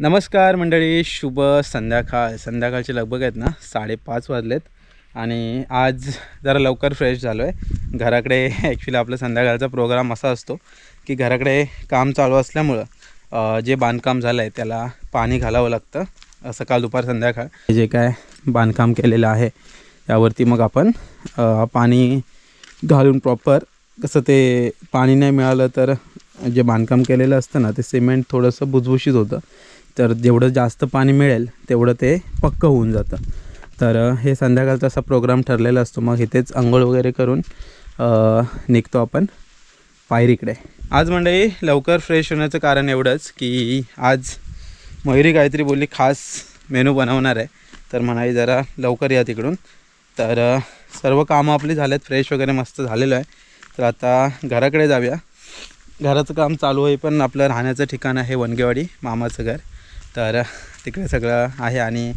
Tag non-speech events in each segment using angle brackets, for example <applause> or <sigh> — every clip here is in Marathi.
नमस्कार मंडळी शुभ संध्याकाळ. संध्याकाळचे लगभग आहेत ना साडेपाच वाजलेत आणि आज जरा लवकर फ्रेश झालो आहे घराकडे ॲक्च्युली आपलं संध्याकाळचा प्रोग्राम असा असतो की घराकडे काम चालू असल्यामुळं जे बांधकाम झालं आहे त्याला पाणी घालावं लागतं. सकाळ दुपार संध्याकाळ जे काय बांधकाम केलेलं आहे त्यावरती मग आपण पाणी घालून प्रॉपर कसं ते पाणी नाही मिळालं तर जे बांधकाम केलेलं असतं ना ते सिमेंट थोडंसं भुजभुशीत होतं. तर जेवढं जास्त पाणी मिळेल तेवढं ते पक्क होऊन जातं. तर हे संध्याकाळचा असा प्रोग्राम ठरलेला असतो. मग इथेच आंघोळ वगैरे करून निघतो आपण पायरीकडे. आज मंडळी लवकर फ्रेश होण्याचं कारण एवढंच की आज मयुरी काहीतरी बोलली खास मेनू बनवणार आहे. तर म्हणाली जरा लवकर या तिकडून. तर सर्व कामं आपली झालेत फ्रेश वगैरे मस्त झालेलं आहे. तर आता घराकडे जाऊया. घराचं काम चालू आहे पण आपलं राहण्याचं ठिकाण आहे वनगेवाडी मामाचं घर. तर तिकडे सगळं आहे आणि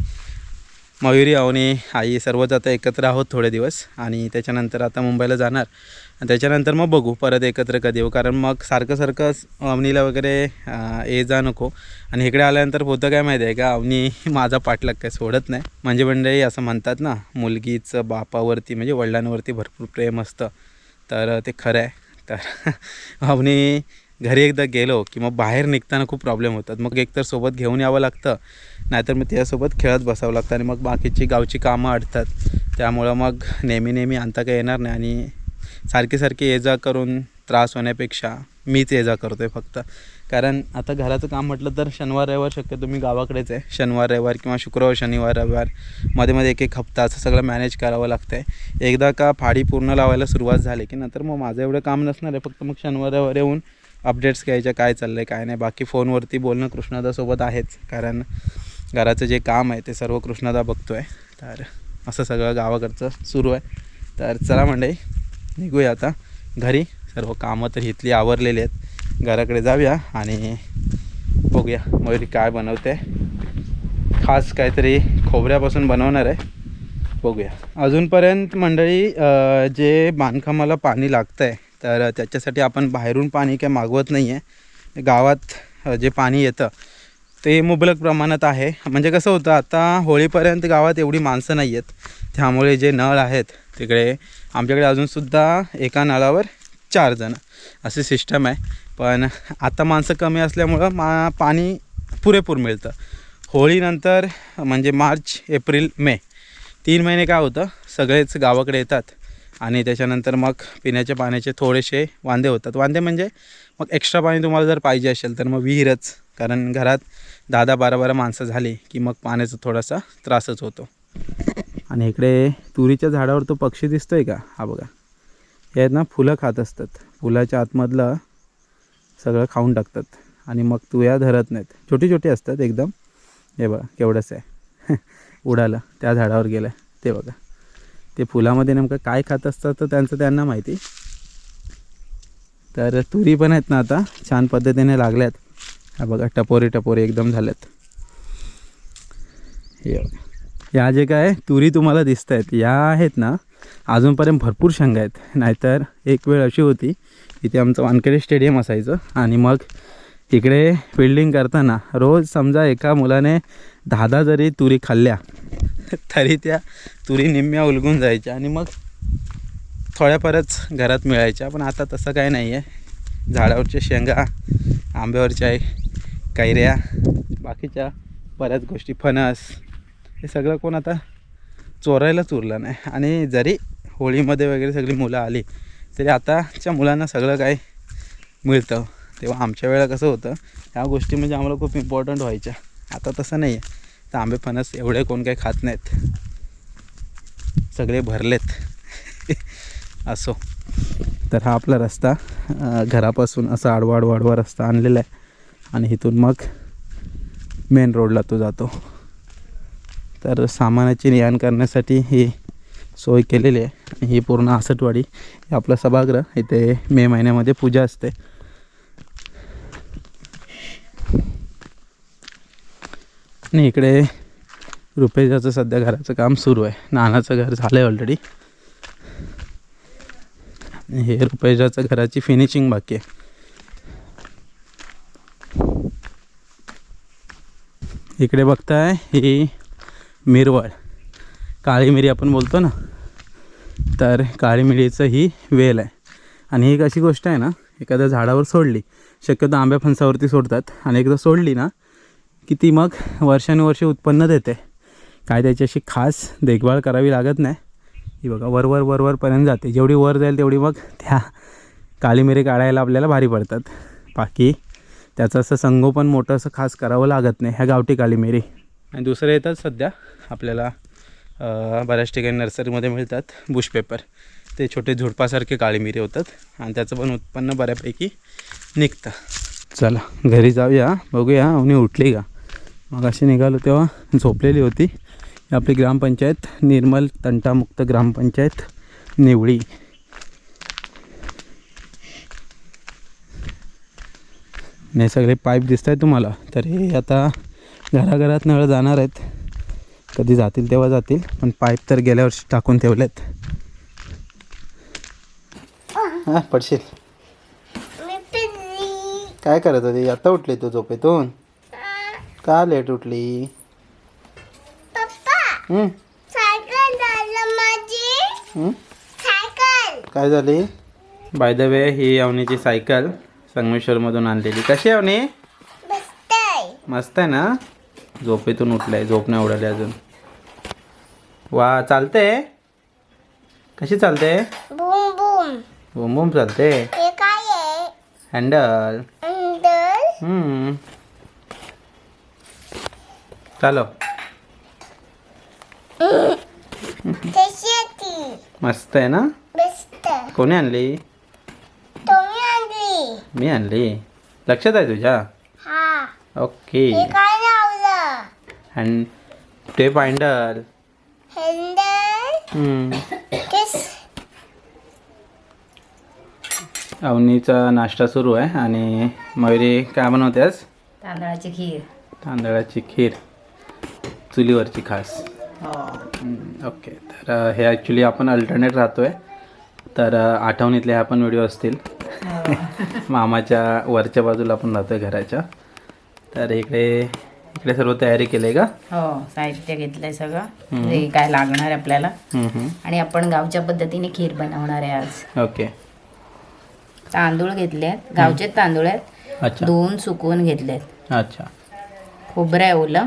मयुरी अवनी आई सर्वच आता एकत्र आहोत थोडे दिवस आणि त्याच्यानंतर आता मुंबईला जाणार. आणि त्याच्यानंतर मग बघू परत एकत्र कधी येऊ. कारण मग सारखं सारखं अवनीला वगैरे ये जा नको. आणि इकडे आल्यानंतर होतं काय माहिती आहे का अवनी माझा पाठलाग काय सोडत नाही. म्हणजे मंडळी असं म्हणतात ना मुलगीचं बापावरती म्हणजे वडिलांवरती भरपूर प्रेम असतं. तर ते खरं आहे. तर <laughs> अवनी घरी एकदा गेलो की मग बाहेर निघताना खूप प्रॉब्लेम होतात. मग एकतर सोबत घेऊन यावं लागतं नाहीतर मग त्यासोबत खेळत बसावं लागतं आणि मग बाकीची गावची कामं अडतात. त्यामुळं मग नेहमी नेहमी आणता काही येणार नाही आणि सारखी सारखी ये जा करून त्रास होण्यापेक्षा मीच ये जा करतो आहे फक्त. कारण आता घराचं काम म्हटलं तर शनिवार रविवार शक्यतो मी गावाकडेच आहे. शनिवार रविवार किंवा शुक्रवार शनिवार रविवारमध्ये मध्ये एक एक हप्ता असं सगळं मॅनेज करावं लागतं आहे एकदा का फाडी पूर्ण लावायला सुरुवात झाली की नंतर मग माझं एवढं काम नसणार आहे. फक्त मग शनिवार रविवार येऊन अपडेट्स घ्यायच्या काय चाललं आहे काय नाही. बाकी फोनवरती बोलणं कृष्णादासोबत आहेच. कारण घराचं जे काम आहे ते सर्व कृष्णादा बघतो आहे तर असं सगळं गावाकडचं सुरू आहे. तर चला मंडळी निघूया आता. घरी सर्व कामं तर इथली आवरलेली आहेत. घराकडे जाऊया आणि बघूया मयुरी काय बनवते. खास काहीतरी खोबऱ्यापासून बनवणार आहे. बघूया. अजूनपर्यंत मंडळी जे बांधकामाला पाणी लागतं आहे तर त्याच्यासाठी आपण बाहेरून पाणी काय मागवत नाही आहे गावात जे पाणी येतं ते मुबलक प्रमाणात आहे. म्हणजे कसं होतं आता होळीपर्यंत गावात एवढी माणसं नाही आहेत त्यामुळे जे नळ आहेत तिकडे आमच्याकडे अजूनसुद्धा एका नळावर चार जण. अशी सिस्टम आहे. पण आता माणसं कमी असल्यामुळं मा पाणी पुरेपूर मिळतं. होळीनंतर म्हणजे मार्च एप्रिल मे तीन महिने काय होतं सगळेच गावाकडे येतात. आणि त्याच्यानंतर मग पिण्याच्या पाण्याचे थोडेसे वांदे होतात. वांदे म्हणजे मग एक्स्ट्रा पाणी तुम्हाला जर पाहिजे असेल तर मग विहीरच. कारण घरात दहा दहा बारा बारा माणसं झाली की मग पाण्याचा थोडासा त्रासच होतो. आणि इकडे तुरीच्या झाडावर तो पक्षी दिसतो आहे का? हा बघा. हे आहेत ना फुलं खात असतात. फुलाच्या आतमधलं सगळं खाऊन टाकतात. आणि मग तुया धरत नाहीत. छोटी छोटी असतात एकदम. हे बघा केवढंच आहे. <laughs> उडालं. त्या झाडावर गेलं. ते बघा. ते फुलामध्ये नेमकं काय खात असतं तर त्यांचं त्यांना माहिती. तर तुरी पण आहेत ना आता छान पद्धतीने लागल्यात. हा बघा टपोरे टपोरे एकदम झाल्यात. या जे काय तुरी तुम्हाला दिसत आहेत या आहेत ना अजूनपर्यंत भरपूर शेंगा आहेत. नाहीतर एक वेळ अशी होती इथे आमचं वानखेडे स्टेडियम असायचं आणि मग इकडे फिल्डिंग करताना रोज समजा एका मुलाने दहा दहा जरी तुरी खाल्ल्या <laughs> तरी त्या तुरी निम्म्या उलगून जायच्या आणि मग थोड्याफारच घरात मिळायच्या. पण आता तसं काय नाही आहे झाडावरच्या शेंगा आंब्यावरच्या कैऱ्या बाकीच्या बऱ्याच गोष्टी फणस हे सगळं कोण आता चोरायलाच उरलं नाही. आणि जरी होळीमध्ये वगैरे सगळी मुलं आली तरी आताच्या मुलांना सगळं काय मिळतं. तेव्हा आमच्या वेळा कसं होतं ह्या गोष्टी म्हणजे आम्हाला खूप इम्पॉर्टंट व्हायच्या. आता तसं नाही आहे तर आंबे फणस एवढे कोण काही खात नाहीत. सगळे भरलेत. असो. तर हा आपला रस्ता घरापासून असा आडवा आडवा आडवा रस्ता आणलेला आहे. आणि इथून मग मेन रोडला तो जातो. तर सामानाची ने करण्यासाठी ही सोय केलेली आहे. ही पूर्ण आसटवाडी आपला आपलं सभागृह. इथे मे महिन्यामध्ये पूजा असते. आणि इकडे रुपेजाचं सध्या घराचं काम सुरू आहे. नानाचं घर झालं आहे ऑलरेडी हे रुपेजाचं घराची फिनिशिंग बाकी आहे. इकडे बघताय ही मिरवळ. काळी मिरी आपण बोलतो ना तर काळी मिरीचं ही वेल आहे. आणि ही एक अशी गोष्ट आहे ना एखाद्या झाडावर सोडली. शक्यतो आंब्या फणसावरती सोडतात. आणि एकदा सोडली ना की ती मग वर्षानुवर्षे उत्पन्न देते. काय त्याची अशी खास देखभाल करावी लागत नाही. ही बघा वरवर वरवरपर्यंत जाते. जेवढी वर जाईल तेवढी मग त्या काळी मिरी काढायला आपल्याला भारी पडतात. बाकी त्याचं असं संगोपन मोठं असं खास करावं लागत नाही ह्या गावठी काळी मिरी आणि दुसरं येतात सध्या आपल्याला बऱ्याच ठिकाणी नर्सरीमध्ये मिळतात बुश पेपर. ते छोटे झुडपासारखे काळी मिरी होतात आणि त्याचं पण उत्पन्न बऱ्यापैकी निघतं. चला घरी जाऊया बघूया अवनी उठली का? मग अशी निघालो तेव्हा झोपलेली होती. आपली ग्रामपंचायत निर्मल तंटामुक्त ग्रामपंचायत निवळी. हे सगळे पाईप दिसत आहेत तुम्हाला. तर हे आता घराघरात नळ जाणार आहेत. कधी जातील तेव्हा जातील पण पाईप तर गेल्या वर्षी टाकून ठेवलेत. हां पडशील. काय करत होती? आता उठली तू झोपेतून? का लेट उठली? पप्पा हं? सायकल झालं माझी. हं? सायकल. काय झाली? बाय द वे ही अवनीची सायकल संगमेश्वरमधून आणलेली. कशी आहे अवनी? बसतय मस्त आहे ना? झोपेतून उठलाय झोप नाही उडाली अजून. वा चालते कशी चालते बूम बूम. बुम बुम चालते हे काय आहे? हँडल अंदर हम्म. चालो. ती मस्त आहे ना? कोणी आणली? मी आणली. लक्षात आहे तुझ्या? हा. ओके. हे हँडल हम्म. किस. अवनीचा नाश्ता सुरू आहे आणि मयुरी काय बनवतेस तांदळाची खीर. तांदळाची खीर. चुलीवरची खास. ओके. तर हे ॲक्च्युली आपण अल्टरनेट राहतो आहे तर आठवणीतले ह्या पण व्हिडिओ असतील. <laughs> मामाच्या वरच्या बाजूला आपण राहतो आहे घराच्या. तर इकडे इकडे सर्व तयारी केली आहे का? हो साहित्य घेतलंय सगळं. जे काय लागणार आपल्याला. आणि आपण गावच्या पद्धतीने खीर बनवणार आहे आज. ओके. तांदूळ घेतले आहेत गावचे तांदूळ आहेत. दोन सुकवून घेतलेत. अच्छा. खोबरं आहे ओलं.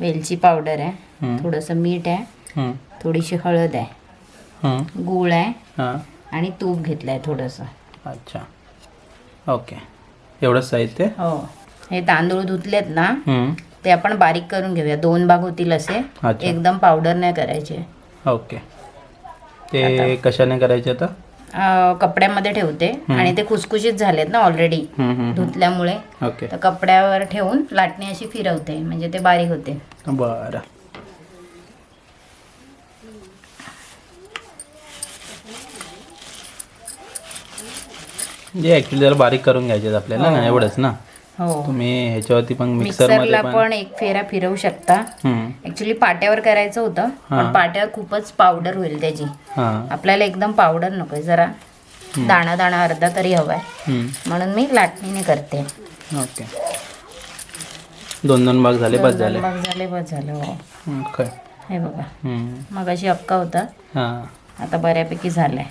वेलची पावडर आहे. थोडंसं मीठ आहे. थोडीशी हळद आहे. गूळ आहे. हां. आणि तूप घेतलं आहे थोडंसं. अच्छा. ओके. एवढंच साहित्य? हो. हे तांदूळ धुतलेत ना ते आपण बारीक करून घेऊया. दोन भाग होतील असे. एकदम पावडर नाही करायचे. ओके. ते कशाने करायचे आता? अं, कपड्यामध्ये ठेवते. आणि ते खुसखुशीत झालेत ना ऑलरेडी हम्म, हम्म, धुतल्यामुळे. ओके. तर कपड्यावर ठेवून लाटणी अशी फिरवते. म्हणजे ते बारीक होते. बरं. जे ॲक्च्युली जरा बारीक करून घ्यायचे आपल्याला ना एवढंच ना? हो. तुम्ही ह्याच्यावरती पण मिक्सरला पण पण एक फेरा फिरवू शकता. हम्म, ऍक्च्युली पाट्यावर करायचं होतं पण पाट्यावर खूपच पावडर होईल त्याची. हां. आपल्याला एकदम पावडर नकोय जरा दाणा दाणा अर्धा तरी हवाय हम्म, म्हणून मी लाटणीने करते. ओके. दोन दोन भाग झाले बस झाले. मग झाले बस झालं हो. ओके. हे बघा. हम्म, मग अशी अक्का होता. हां. आता बऱ्यापैकी झालाय.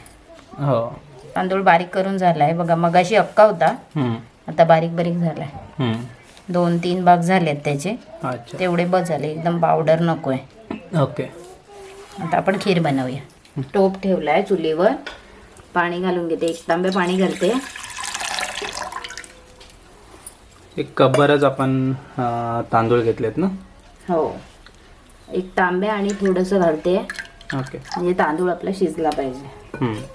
हो. तांदूळ बारीक करून झालाय. बघा मग अशी अक्का होता. हम्म, आता बारीक बारीक झालाय. दोन तीन भाग झालेत त्याचे. अच्छा. तेवढे बस झाले. एकदम पावडर नकोय. ओके. आता आपण खीर बनवूया. टोप ठेवलाय चुलीवर. पाणी घालून घेते. एक तांबे पाणी घालते. एक कपभरच आपण तांदूळ घेतलेत ना? हो. एक तांबे आणि थोडंसं घालते. ओके. म्हणजे तांदूळ आपला शिजला पाहिजे.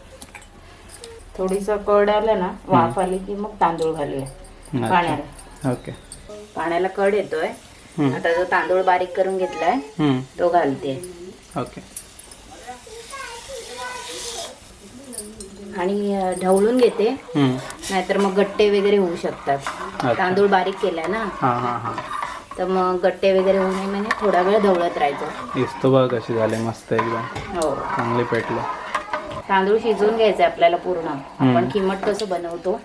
थोडीसं कड आलं ना वाफ आली की मग तांदूळ घालूया. पाण्याला. ओके. पाण्याला कड येतोय. आता जो तांदूळ बारीक करून घेतलाय तो घालते. ओके. आणि ढवळून घेते. नाहीतर मग गट्टे वगैरे होऊ शकतात. तांदूळ बारीक केलाय ना हां हां हां. तर मग गट्टे वगैरे होऊ नये म्हणजे थोडा वेळ ढवळत राहायचं. दिसतो बघ कशी झाले मस्त एकदम. हो. चांगले पेटले. तांदूळ शिजवून घ्यायचंय आपल्याला पूर्ण. आपण खिमट कसं बनवतो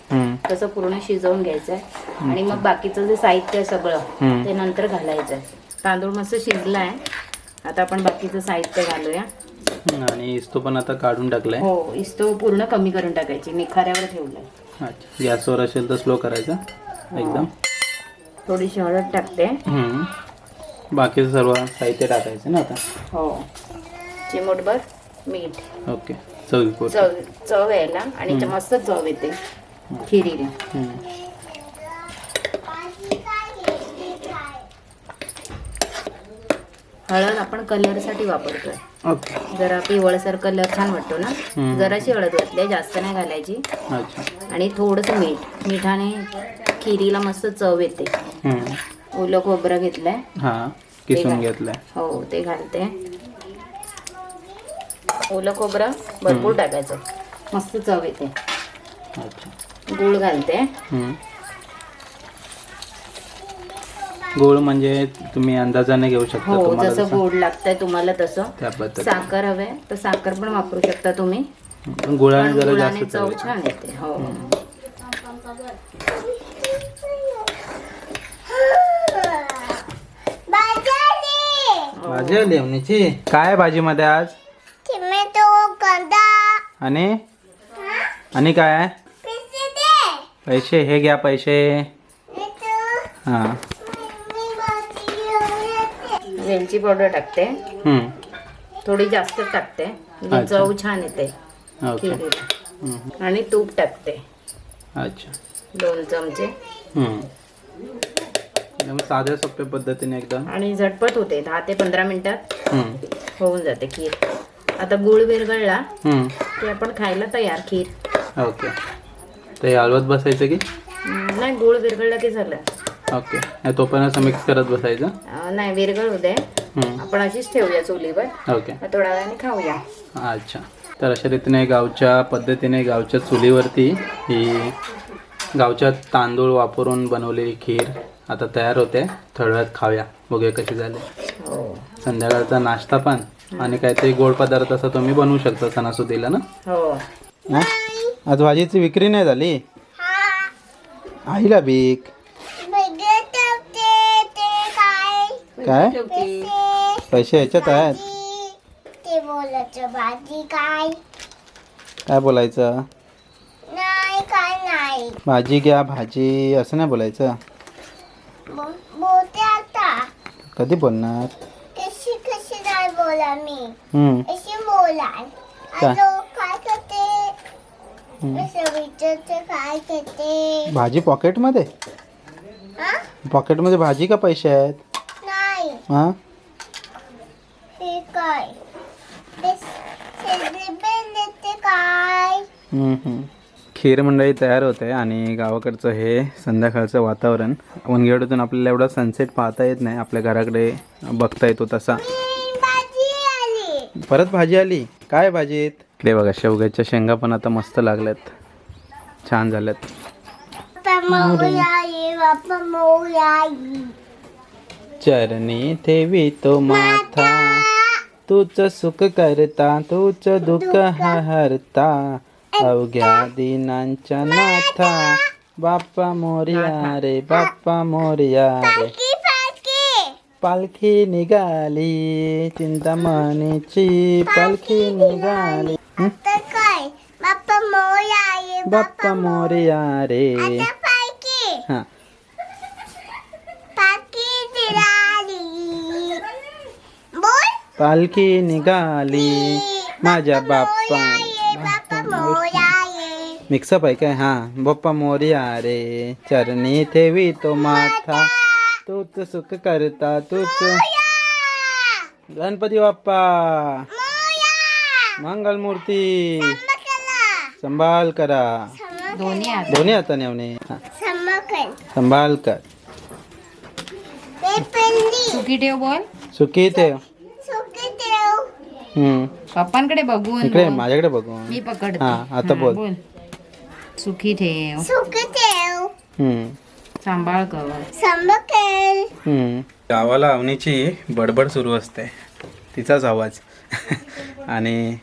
तसं पूर्ण शिजवून घ्यायचंय. आणि मग बाकीचं जे साहित्य आहे सगळं. ते नंतर घालायचंय. तांदूळ मस्त शिजलाय. आता आपण बाकीचं साहित्य घालूया. आणि इस्तो पण आता काढून टाकलाय. हो इस्तो पूर्ण कमी करून टाकायची निखाऱ्यावर ठेवलंय. अच्छा. गॅसवर असेल तर स्लो करायचा एकदम. थोडीशी हळद टाकते. बाकीचं सर्व साहित्य टाकायचं ना आता? हो. चिमूटभर. मीठ. ओके. चव चव यायला आणि मस्त चव येते. खिरीला हळद आपण कलरसाठी वापरतोय. ओके. जरा पिवळसर कलर छान वाटतो ना. जराशी हळद घातली जास्त नाही घालायची. अच्छा. आणि थोडंसं मीठ. मिठाने खिरीला मस्त चव येते. ओलं खोबरं घेतलंय. हा किसून. घेतलाय. हो ते घालते. ओलं खोबरं भरपूर टाकायचं. मस्त चव येते. अच्छा. गूळ घालते. गोड म्हणजे तुम्ही अंदाजाने घेऊ शकता हो तुम्हाला जसं गोड लागतंय तुम्हाला तसं. साखर हवे तर साखर पण वापरू शकता तुम्ही. पण गुळाने जरा गुळाने जास्त चव छान येते. हो. बाजारी भाजी आली अवनीची काय आहे भाजीमध्ये आज? आणि? आणि काय आहे? पैसे दे. पैसे हे घ्या पैसे. हा. वेलची पावडर टाकते. हम्म. थोडी जास्त टाकते. म्हणजे. चव छान येते. ओके. आणि तूप टाकते. अच्छा. दोन चमचे. एकदम साध्या सोप्या पद्धतीने एकदम. आणि झटपट होते. दहा ते पंधरा मिनिटात हम्म. होऊन जाते खीर. आता गुळ विरघळला. की आपण खायला तयार खीर. ओके. हे हलवत बसायचं की? नाही गुळ विरघळला की झालं. ओके. नाही तोपर्यंत असं मिक्स करत बसायचं? नाही विरघळ हम्म. आपण अशीच ठेवूया चुलीवर. ओके. थोड्या वेळाने खाऊया. अच्छा. तर अशा रीतीने गावच्या पद्धतीने गावच्या चुलीवरती ही गावच्या तांदूळ वापरून बनवलेली खीर आता तयार होते. थोड्या वेळात खाऊया. बघूया कशी झाली. हो. संध्याकाळचा नाश्ता पण. आणि काहीतरी गोड पदार्थ असं तुम्ही बनवू शकता सणासुदीला ना? हो. हा? आज भाजीची विक्री नाही झाली? हा. आईला बीक काय? ठेवते. पैसे ह्याच्यात आहेत? भाजी. ते बोलायचं भाजी काय? काय बोलायचं? नाही काय नाही. भाजी घ्या भाजी असं नाही बोलायचं? बो- बोलते आता. कधी बोलणार? बोला मी. हम्म. अशी बोला. काय? करते? हम्म. असं विचारते काय करते? भाजी हा? भाजी का पैसे आहेत? नाही. हां? काय? काय? खीर मंडळी तयार होते आणि गावाकडचं हे संध्याकाळचं वातावरण. वनगेवाडीतून आपल्याला एवढा सनसेट पाहता येत नाही. आपल्या घराकडे बघता येतो तसा. भाजी परत भाजी आली? काय भाजीत? इकडे बघा शेवग्याच्या शेंगा पण आता मस्त लागल्यात. छान झाल्यात. चरणी ठेवी तो माथा. तूच सुख करता तूच दुःख हरता. अवघ्या दिनांच्या नाथा. बाप्पा मोर्या रे बाप्पा मोर्या रे. पालखी निघाली चिंतामणीची पालखी निघाली आता काय? बाप्पा मोर्या रे आता पाकी हा। पाकी दिलाली बोल। पालखी निघाली माझ्या बाप्पा। बाप्पा मोया ये मिक्सअप आहे काय? हा बाप्पा मोर्या रे चरणी ठेवी तो माथा। तूच सुख करता तूच. गणपती बाप्पा. मंगल मूर्ती संभाल करा दोन्ही हात दोन्ही हाताने आवने समकन संभाल कर सुकी ठेव बोल. सुखी हम्म. पप्पांकडे बघून इकडे. माझ्याकडे बघून. मी पकडते. हा, आता बोल. सुखी ठेव. सुकी देव हम्म. सांभाळ कर. गावाला अवनीची बडबड सुरू असते. तिचाच आवाज. आणि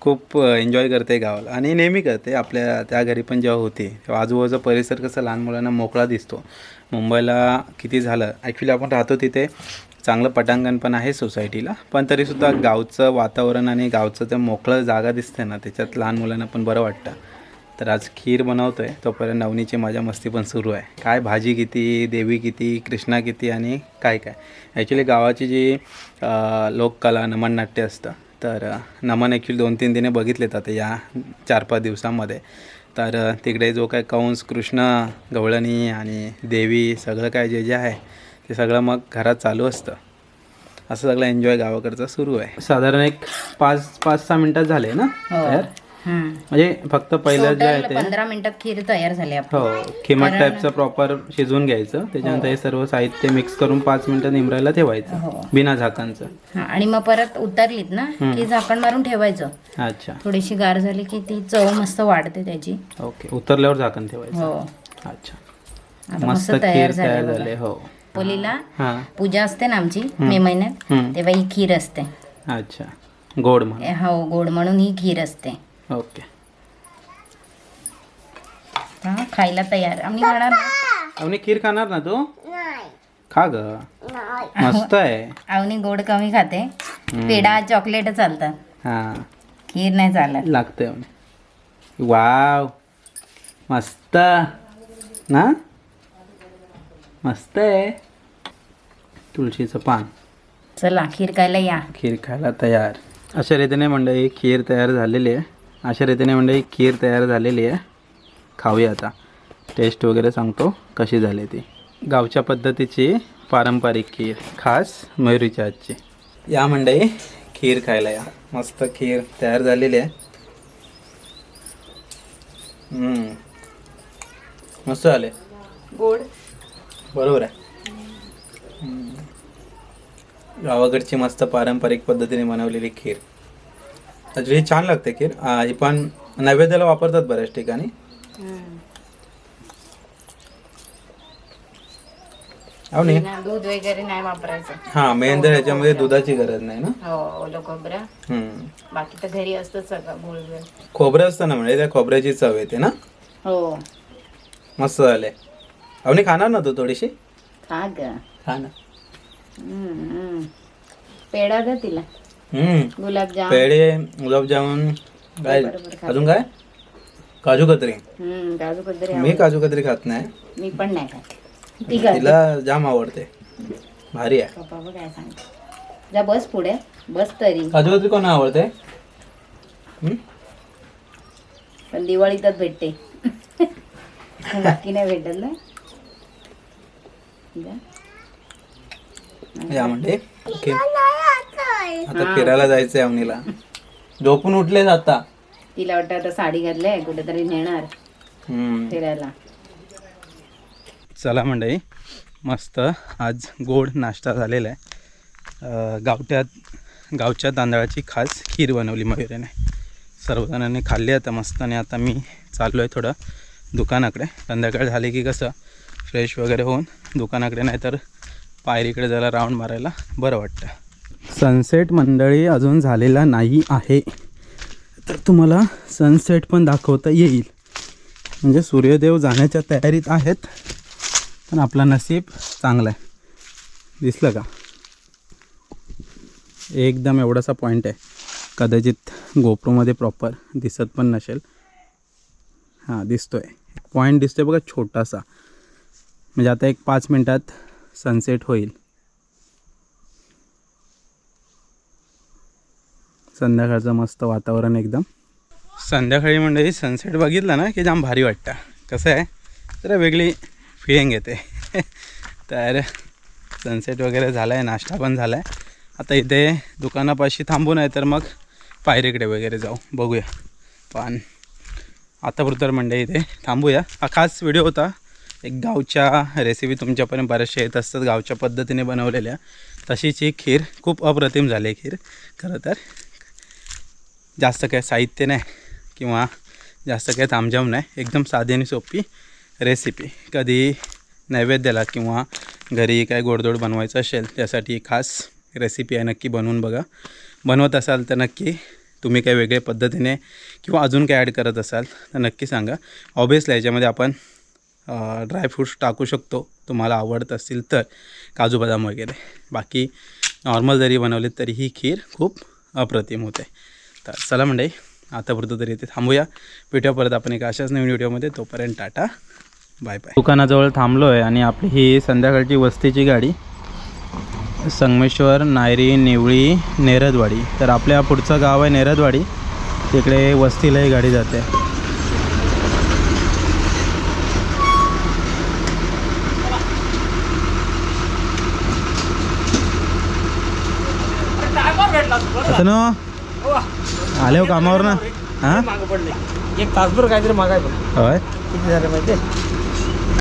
खूप एन्जॉय करते गावाला. आणि नेहमी करते. आपल्या त्या घरी पण जेव्हा होती तेव्हा आजूबाजूचा परिसर कसं लहान मुलांना मोकळा दिसतो. मुंबईला किती झालं? ॲक्च्युली आपण राहतो तिथे. चांगलं पटांगण पण आहे सोसायटीला पण तरीसुद्धा गावचं वातावरण आणि गावचं ते मोकळं जागा दिसते ना त्याच्यात लहान मुलांना पण बरं वाटतं. तर आज खीर बनवतो आहे तोपर्यंत नवनीची मजा मस्ती पण सुरू आहे. काय भाजी किती देवी किती कृष्णा किती आणि काय काय? ॲक्च्युली गावाची जी लोककला नमन नाट्य असतं. तर नमन ॲक्च्युली दोन तीन दिने बघितलेत आता या चार पाच दिवसामध्ये. तर तिकडे जो काय कंस कृष्ण गवळणी आणि देवी सगळं काय जे जे आहे ते सगळं मग घरात चालू असतं. असं सगळं एन्जॉय गावाकडचं सुरू आहे. साधारण एक पाच पाच सहा मिनटात झाले ना? हम्म. म्हणजे फक्त पहिलं जे आहे ते पंधरा मिनिटात खीर तयार झाली हो खिमट टाईपचं प्रॉपर शिजवून घ्यायचं. त्याच्यानंतर हे सर्व साहित्य मिक्स करून पाच मिनिटं निमरायला ठेवायचं. हो. बिना झाकांचं हा, आणि मग परत उतरलीत ना की झाकण मारून ठेवायचं. अच्छा. थोडीशी गार झाली की ती चव मस्त वाढते त्याची. ओके उतरल्यावर झाकण ठेवायचं. हो. अच्छा. मस्त खीर तयार झाली हो. पोलीला हां. पूजा असते ना आमची मे महिन्यात. तेव्हा ही खीर असते. अच्छा. गोड हो गोड म्हणून ही खीर असते. ओके. हा, खायला तयार. आम्ही खाणार ना अवनी खीर खाणार ना तू? नाही. खा ग. नाही. मस्त आहे. आवनी गोड कमी खाते. पेढा चॉकलेट चालतात. हां. खीर नाही चालत. लागतंय अवनी. वाव. मस्त. ना? मस्त आहे. तुळशीचं पान. चला खीर खायला या. खीर खायला तयार. अशा रीतीने मंडळी खीर तयार झालेली आहे. अशा रीतीने मंडळी खीर तयार झालेली आहे. खाऊया आता. टेस्ट वगैरे सांगतो कशी झाली ती. गावच्या पद्धतीची पारंपरिक खीर खास मयुरीच्या हातची. या मंडळी खीर खायला या. मस्त खीर तयार झालेली आहे. मस्त झाले. गोड. बरोबर आहे. गावाकडची मस्त पारंपरिक पद्धतीने बनवलेली खीर. ॲक्च्युली छान लागते खीर. ही पण नैवेद्याला वापरतात बऱ्याच ठिकाणी. हो नाही दूध वगैरे नाही वापरायचं. हां मेन तर ह्याच्यामध्ये दुधाची गरज नाही ना? हो ओलं खोबरं. बाकी तर घरी असतं सगळं गोळ खोबरं असतं ना म्हणजे? त्या खोबऱ्याची चव येते ना? हो. मस्त झाले अवनी खाणार ना तू थोडीशी? खा ग. खा ना. पेढा ग तिला. गुलाबजाम. पेढे गुलाबजामुन काय. अजून काय? काजू कतरी. काजू कतरी मी काजू कतरी खात नाही. मी पण नाही खात. तिला जाम आवडते. भारी आहे. काय जा बस पुढे. बस तरी. काजू कतरी कोणा आवडते? पण दिवाळीतच भेटते. बाकी नाही भेटत ना? जा. या म्हणजे. ओके. आता फिरायला जायचंय अवनीला. झोपून उठलेच आता. तिला वाटतं आता साडी घातलंय कुठेतरी नेणार हम्म. फिरायला. चला मंडळी मस्त. आज गोड नाश्ता झालेला आहे. अं, गावठ्यात गावच्या तांदळाची खास खीर बनवली मयुरेने. सर्वजणांनी खाल्ली आता मस्त आणि आता मी चाललो आहे थोडं दुकानाकडे. संध्याकाळ झाली की कसं फ्रेश वगैरे होऊन दुकानाकडे नाही तर पायरीकडे जरा राऊंड मारायला बरं वाटतं. सनसेट मंडळी अजून झालेला नाही आहे. तर तुम्हाला सनसेट पण दाखवता येईल. म्हणजे सूर्यदेव जाण्याच्या तयारीत आहेत. पण आपला नसीब चांगला आहे. दिसलं का? एकदम एवढासा पॉईंट आहे. कदाचित गोप्रोमध्ये प्रॉपर दिसत पण नसेल. हां दिसतोय. पॉईंट दिसतोय बघा छोटासा. म्हणजे आता एक पाच मिनटात सनसेट होईल. संध्याकाळचं मस्त वातावरण एकदम. संध्याकाळी म्हणजे सनसेट बघितलं ना की जाम भारी वाटतं. कसं आहे? जरा वेगळी फिलिंग येते. <laughs> तर सनसेट वगैरे झाला आहे नाश्ता पण झाला आहे आता इथे दुकानापाशी थांबू नाही तर मग पायरीकडे वगैरे जाऊ बघूया. पण आतापुरतर म्हणजे इथे थांबूया. हा खास व्हिडिओ होता एक गावच्या रेसिपी तुमच्यापर्यंत बऱ्याचशा येत असतात. गावच्या पद्धतीने बनवलेल्या. तशीच ही खीर खूप अप्रतिम झाली खीर. खरं तर जास्त काय साहित्य नाही किंवा जास्त काय तामजाम नाही. एकदम साधी आणि सोपी रेसिपी कधी नैवेद्याला किंवा घरी काय गोडधोड बनवायचं असेल त्यासाठी खास रेसिपी आहे. नक्की बनवून बघा. बनवत असाल तर नक्की तुम्ही काही वेगळ्या पद्धतीने किंवा अजून काही ॲड करत असाल तर नक्की सांगा. ऑबियसली याच्यामध्ये आपण ड्रायफ्रूट्स टाकू शकतो. तुम्हाला आवडत असतील तर. काजू बदाम वगैरे. बाकी नॉर्मल जरी बनवले तरी ही खीर खूप अप्रतिम होते. तर चला म्हणजे आतापुरतं तरी इथे थांबूया. भेटूया परत आपण एका अशाच नवीन व्हिडिओमध्ये. तोपर्यंत टाटा. बाय बाय दुकानाजवळ थांबलो आहे आणि आपली ही संध्याकाळची वस्तीची गाडी संगमेश्वर नायरी निवळी नेरदवाडी. तर आपल्या पुढचं गाव आहे नेरदवाडी. तिकडे वस्तीला ही गाडी जाते. असं ना आले हो कामावर ना हां? एक तासभर काहीतरी मागाय होय. किती झाले माहिती